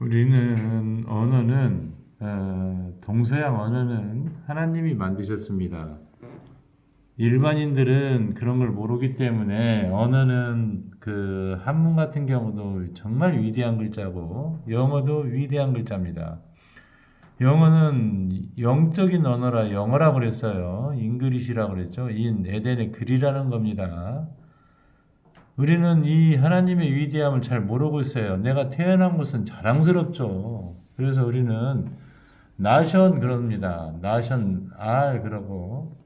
우리는 언어는 어, 동서양 언어는 하나님이 만드셨습니다. 일반인들은 그런 걸 모르기 때문에 언어는 그 한문 같은 경우도 정말 위대한 글자고 영어도 위대한 글자입니다. 영어는 영적인 언어라 영어라고 그랬어요. 잉글리시라고 그랬죠. 인 에덴의 글이라는 겁니다. 우리는 이 하나님의 위대함을 잘 모르고 있어요. 내가 태어난 것은 자랑스럽죠. 그래서 우리는 나션 그럽니다. 나션 알 그러고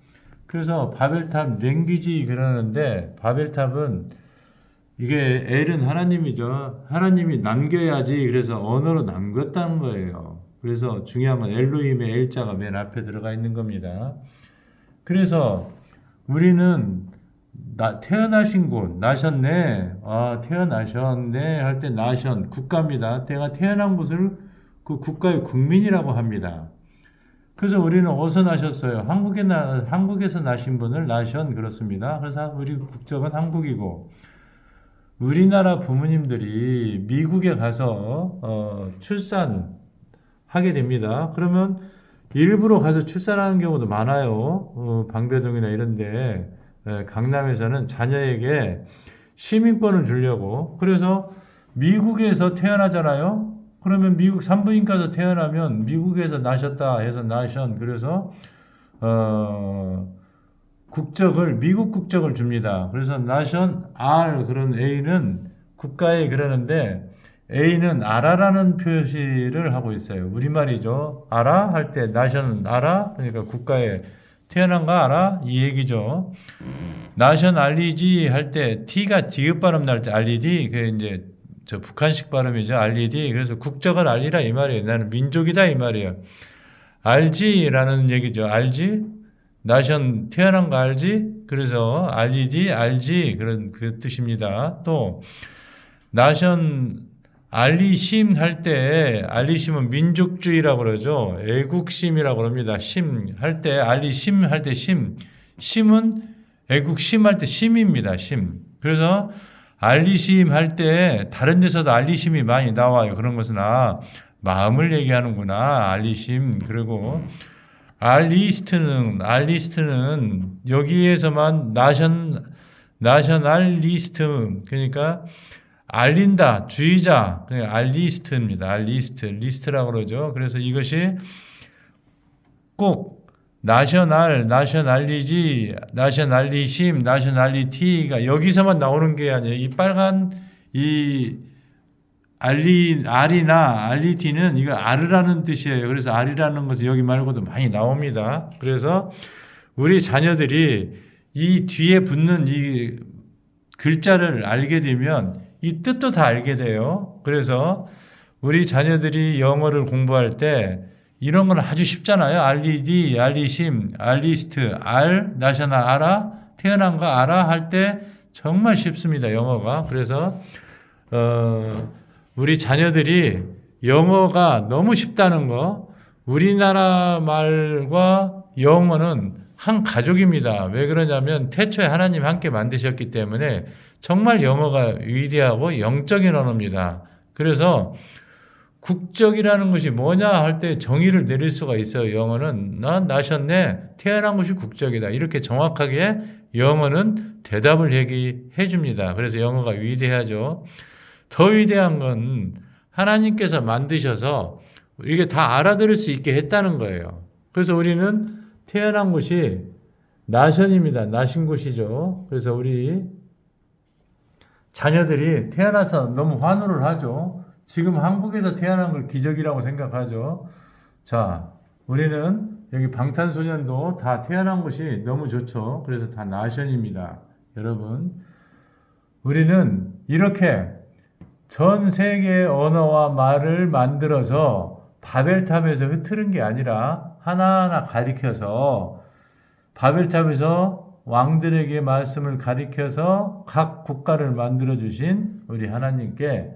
그래서 바벨탑 랭귀지 그러는데 바벨탑은 이게 L은 하나님이죠. 하나님이 남겨야지 그래서 언어로 남겼다는 거예요. 그래서 중요한 건 엘로힘의 L자가 맨 앞에 들어가 있는 겁니다. 그래서 우리는 나 태어나신 곳 나셨네. 아 태어나셨네 할 때 나션 국가입니다. 내가 태어난 곳을 그 국가의 국민이라고 합니다. 그래서 우리는 어디서 나셨어요? 한국에 나 한국에서 나신 분을 나션 그렇습니다. 그래서 우리 국적은 한국이고 우리나라 부모님들이 미국에 가서 어, 출산 하게 됩니다. 그러면 일부러 가서 출산하는 경우도 많아요. 어, 방배동이나 이런데. 예, 강남에서는 자녀에게 시민권을 주려고 그래서 미국에서 태어나잖아요. 그러면 미국 산부인과에서 태어나면 미국에서 나셨다 해서 나션 그래서 어 국적을 미국 국적을 줍니다. 그래서 나션 R 그런 A는 국가에 그러는데 A는 알아라는 표시를 하고 있어요. 우리말이죠. 알아 할때 나션은 알아 그러니까 국가에 태어난 거 알아? 이 얘기죠. 나션 알리지 할 때 T가 디귿 발음 날 때 알리디 그 이제 저 북한식 발음이죠. 알리디 그래서 국적을 알리라 이 말이에요. 나는 민족이다 이 말이에요. 알지라는 얘기죠. 알지? 나션 태어난 거 알지? 그래서 알리디 알지 그런 그 뜻입니다. 또 나션 알리심 할 때 알리심은 민족주의라고 그러죠. 애국심이라고 그럽니다. 심 할 때 알리심 할 때 심. 심은 애국심 할 때 심입니다. 심. 그래서 알리심 할 때 다른 데서도 알리심이 많이 나와요. 그런 것은 아 마음을 얘기하는구나. 알리심. 그리고 알리스트는 알리스트는 여기에서만 나션 나셔널 리스트 그러니까 알린다, 주의자, 알리스트입니다. 알리스트, 리스트라고 그러죠. 그래서 이것이 꼭 나셔널, 나셔널리지, 나셔널리심, 나셔널리티가 여기서만 나오는 게 아니에요. 이 빨간 이 알리 알이나 알리티는 이거 알으라는 뜻이에요. 그래서 알이라는 것은 여기 말고도 많이 나옵니다. 그래서 우리 자녀들이 이 뒤에 붙는 이 글자를 알게 되면 이 뜻도 다 알게 돼요. 그래서 우리 자녀들이 영어를 공부할 때 이런 건 아주 쉽잖아요. 알리디, 알리심, 알리스트, 알, 나셔나 알아, 태어난 거 알아 할 때 정말 쉽습니다. 영어가. 그래서 어, 우리 자녀들이 영어가 너무 쉽다는 거, 우리나라 말과 영어는 한 가족입니다. 왜 그러냐면 태초에 하나님 함께 만드셨기 때문에 정말 영어가 위대하고 영적인 언어입니다. 그래서 국적이라는 것이 뭐냐 할 때 정의를 내릴 수가 있어요. 영어는 난 나셨네. 태어난 것이 국적이다. 이렇게 정확하게 영어는 대답을 얘기해 줍니다. 그래서 영어가 위대하죠. 더 위대한 건 하나님께서 만드셔서 이게 다 알아들을 수 있게 했다는 거예요. 그래서 우리는 태어난 곳이 나션입니다. 나신 곳이죠. 그래서 우리 자녀들이 태어나서 너무 환호를 하죠. 지금 한국에서 태어난 걸 기적이라고 생각하죠. 자, 우리는 여기 방탄소년도 다 태어난 곳이 너무 좋죠. 그래서 다 나션입니다. 여러분, 우리는 이렇게 전 세계 언어와 말을 만들어서 바벨탑에서 흐트른 게 아니라 하나하나 가리켜서 바벨탑에서 왕들에게 말씀을 가리켜서 각 국가를 만들어 주신 우리 하나님께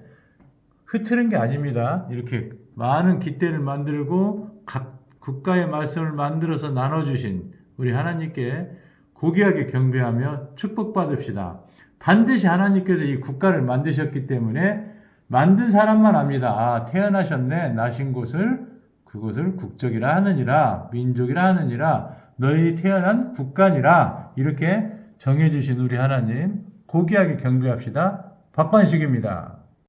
흐트는 게 아닙니다. 이렇게 많은 기대를 만들고 각 국가의 말씀을 만들어서 나눠 주신 우리 하나님께 고귀하게 경배하며 축복받읍시다. 반드시 하나님께서 이 국가를 만드셨기 때문에 만든 사람만 압니다. 아, 태어나셨네. 나신 곳을 그곳을 국적이라 하느니라 민족이라 하느니라 너희 태어난 국간이라 이렇게 정해 주신 우리 하나님 고귀하게 경배합시다. 박관식입니다.